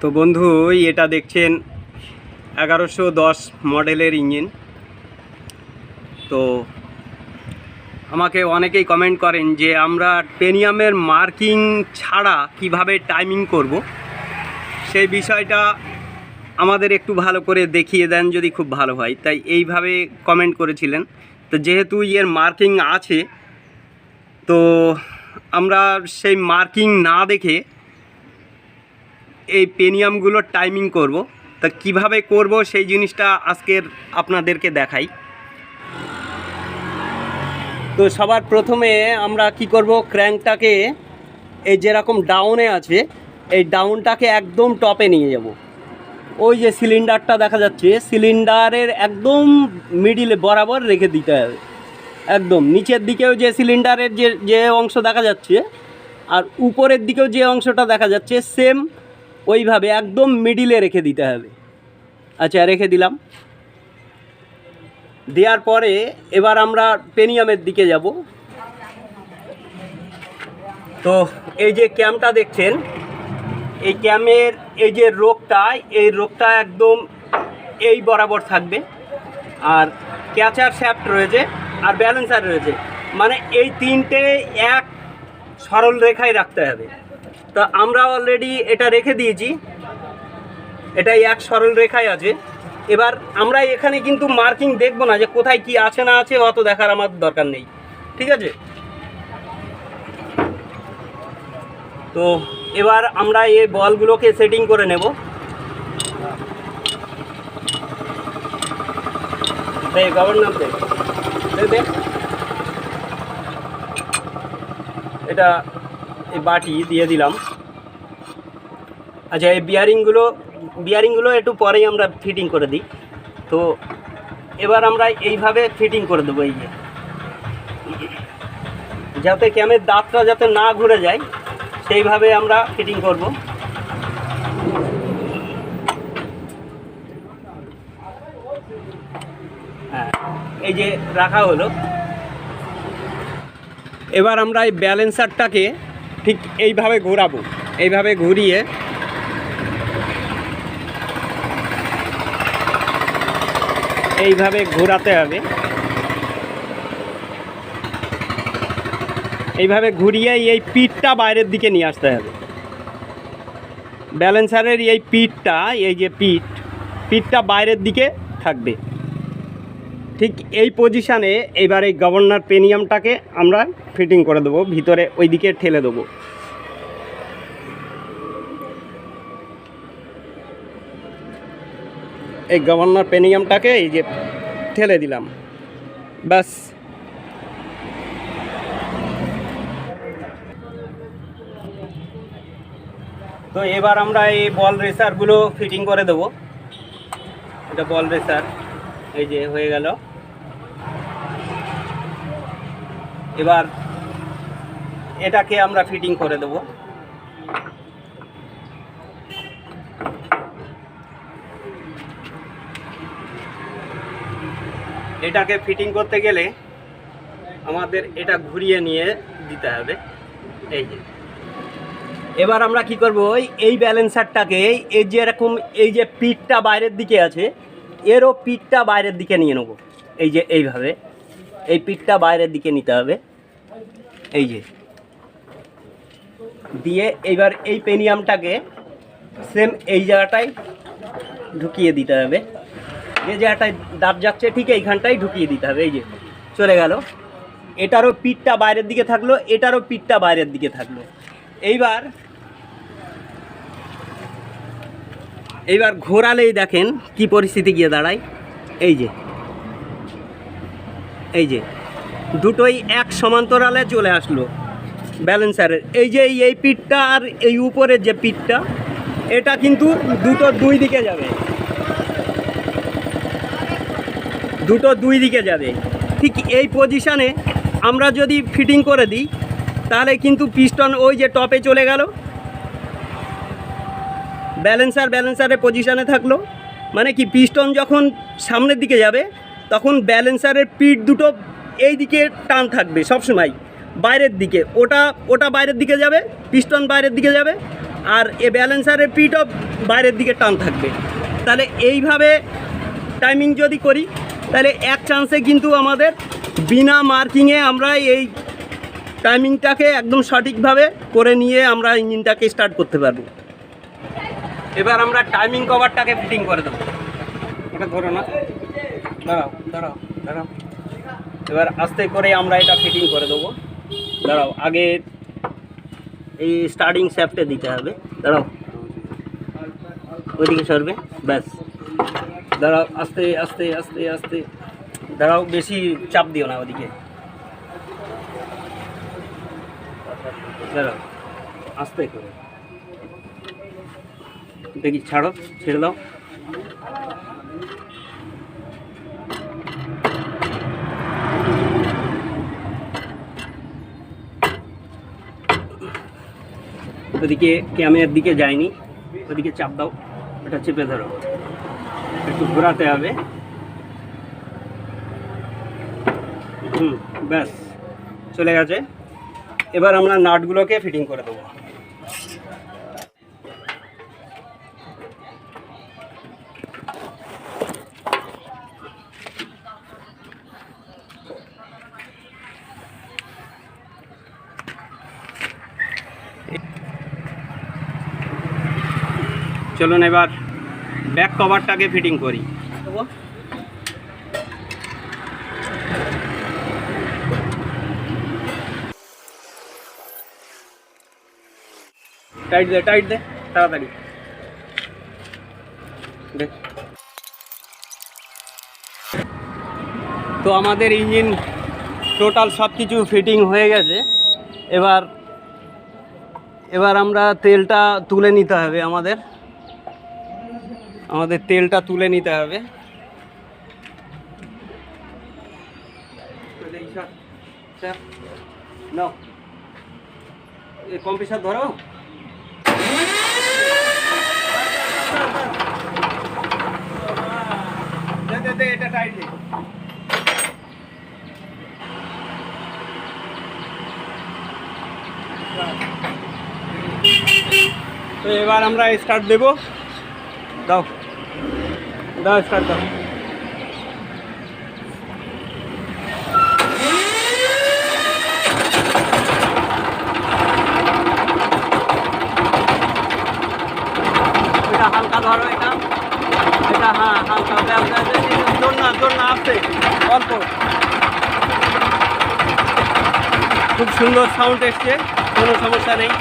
তো বন্ধু এটা দেখছেন এগারোশো দশ মডেলের ইঞ্জিন। তো আমাকে অনেকেই কমেন্ট করেন যে আমরা পেনিয়ামের মার্কিং ছাড়া কীভাবে টাইমিং করব। সেই বিষয়টা আমাদের একটু ভালো করে দেখিয়ে দেন যদি খুব ভালো হয়। তাই এইভাবে কমেন্ট করেছিলেন। তো যেহেতু এর মার্কিং আছে, তো আমরা সেই মার্কিং না দেখে এই পেনিয়ামগুলোর টাইমিং করব। তা কীভাবে করব সেই জিনিসটা আজকের আপনাদেরকে দেখাই। তো সবার প্রথমে আমরা কি করব, ক্র্যাঙ্কটাকে এই যেরকম ডাউনে আছে, এই ডাউনটাকে একদম টপে নিয়ে যাব। ওই যে সিলিন্ডারটা দেখা যাচ্ছে সিলিন্ডারের একদম মিডিলে বরাবর রেখে দিতে হবে। একদম, নিচের দিকেও যে সিলিন্ডারের যে যে অংশ দেখা যাচ্ছে, আর উপরের দিকেও যে অংশটা দেখা যাচ্ছে সেম ওইভাবে একদম মিডিলে রেখে দিতে হবে। আচ্ছা রেখে দিলাম। দেওয়ার পরে এবার আমরা পেনিয়ামের দিকে যাব। তো এই যে ক্যামটা দেখছেন, এই ক্যামের এই যে রোগটা, এই রোগটা একদম এই বরাবর থাকবে। আর ক্যাচার শ্যাফট রয়েছে আর ব্যালেন্সার রয়েছে। মানে এই তিনটে এক সরল রেখায় রাখতে হবে। তো আমরা অলরেডি এটা রেখে দিয়েছি। এটাই এক সরল রেখায় আছে। এবার আমরা এখানে কিন্তু মার্কিং দেখব না যে কোথায় কি আছে না আছে, অত দেখার আমার দরকার নেই। ঠিক আছে? তো এবার আমরা এই বলগুলোকে সেটিং করে নেব। এটা এই বাটি দিয়ে দিলাম। আচ্ছা এই বিয়ারিংগুলো বিয়ারিংগুলো একটু পরেই আমরা ফিটিং করে দিই। তো এবার আমরা এইভাবে ফিটিং করে দেবো এই যে। যাতে ক্যামের দাঁতটা যাতে না ঘুরে যায়, সেইভাবে আমরা ফিটিং করব। হ্যাঁ এই যে রাখা হলো। এবার আমরা এই ব্যালেন্সারটাকে ঠিক এইভাবে ঘোরাবো। এইভাবে ঘুরিয়ে এইভাবে ঘোরাতে হবে। এইভাবে ঘুরিয়ে এই পিঠটা বাইরের দিকে নিয়ে আসতে হবে। ব্যালেন্সারের এই পিঠটা, এই যে পিঠ, পিঠটা বাইরের দিকে থাকবে। ঠিক এই পজিশানে এবার এই গভর্নর পেনিয়ামটাকে আমরা ফিটিং করে দেবো, ভিতরে ওই দিকে ঠেলে দেবো। এই গভর্নর পেনিয়ামটাকে এই যে ঠেলে দিলাম। ব্যাস। তো এবার আমরা এই বল রেসারগুলো ফিটিং করে দেবো। এটা বল রেসার এই যে হয়ে গেল। এবার এটাকে আমরা ফিটিং করে দেবো। এটাকে ফিটিং করতে গেলে আমাদের এটা ঘুরিয়ে নিয়ে দিতে হবে। এই যে। এবার আমরা কি করব, ওই- এই ব্যালেন্সারটাকে এই যে এরকম, এই যে পিঠটা বাইরের দিকে আছে, এরও পিঠটা বাইরের দিকে নিয়ে নেব। এই যে এইভাবে। এই পিঠটা বাইরের দিকে নিতে হবে। এই যে। দিয়ে এইবার এই পেনিয়ামটাকে সেম এই জায়গাটায় ঢুকিয়ে দিতে হবে। যে জায়গাটায় দাঁত যাচ্ছে ঠিক এইখানটাই ঢুকিয়ে দিতে হবে। এই যে, চলে গেল। এটারও পিঠটা বাইরের দিকে থাকল, এটারও পিঠটা বাইরের দিকে থাকল। এইবার এইবার ঘোরালেই দেখেন কি পরিস্থিতি গিয়ে দাঁড়ায়। এই যে। এই যে, দুটোই এক সমান্তরালে চলে আসলো ব্যালেন্সারের এই যে এই- পিঠটা আর এই উপরের যে পিঠটা, এটা কিন্তু দুটো দুই দিকে যাবে। দুটো দুই দিকে যাবে। ঠিক এই পজিশানে আমরা যদি ফিটিং করে দিই, তাহলে কিন্তু পিস্টন ওই যে টপে চলে গেল। ব্যালেন্সার ব্যালেন্সারের পজিশানে থাকল। মানে কি পিস্টন যখন সামনের দিকে যাবে তখন ব্যালেন্সারের পিঠ দুটো এই দিকে টান থাকবে সবসময়, বাইরের দিকে। ওটা ওটা বাইরের দিকে যাবে, পিস্টন বাইরের দিকে যাবে, আর এ ব্যালেন্সারের পিঠও বাইরের দিকে টান থাকবে। তাহলে এইভাবে টাইমিং যদি করি, তাহলে এক চান্সে কিন্তু আমাদের বিনা মার্কিংয়ে আমরা এই টাইমিংটাকে একদম সঠিকভাবে করে নিয়ে আমরা ইঞ্জিনটাকে স্টার্ট করতে পারব। এবার আমরা টাইমিং কভারটাকে ফিটিং করে দেবো। এটা ধরো না। দাঁড়াও দাঁড়াও দাঁড়াও। এবার আস্তে করে আমরা এটা ফিটিং করে দেবো। দাঁড়াও, আগে এই স্টার্টিং শ্যাফটে দিতে হবে। দাঁড়াও। ওইদিকে সরবে, ব্যাস। দাঁড়াও, আস্তে আস্তে আস্তে আস্তে। দাঁড়াও, বেশি চাপ দিও না ওদিকে। দাঁড়াও, আস্তে করে। দেখি, ছাড়ো, ছেড়ে দাও। ওদিকে ক্যামেরার দিকে যায়নি, ওদিকে চাপ দাও, ওটা চেপে ধরো। একটু ঘোরাতে হবে। হুম, ব্যাস, চলে গেছে। এবার আমরা নাটগুলোকে ফিটিং করে দেবো। চলুন এবার ব্যাক কভারটাকে ফিটিং করি। টাইট দে টাইট দে তাড়াতাড়ি। তো আমাদের ইঞ্জিন টোটাল সব কিছু ফিটিং হয়ে গেছে। এবার এবার আমরা তেলটা তুলে নিতে হবে আমাদের। আমাদের তেলটা তুলে নিতে হবে। নাও। কম্পিসার ধরো। এটা টাইট তো এবার আমরা স্টার্ট দেব। দাও। দাও স্টার্ট দাও। এটা হালকা ধরো এটা। এটা হ্যাঁ হালকা। জোর না না আসতে অল্প। খুব সুন্দর সাউন্ড এসছে, কোনো সমস্যা নেই।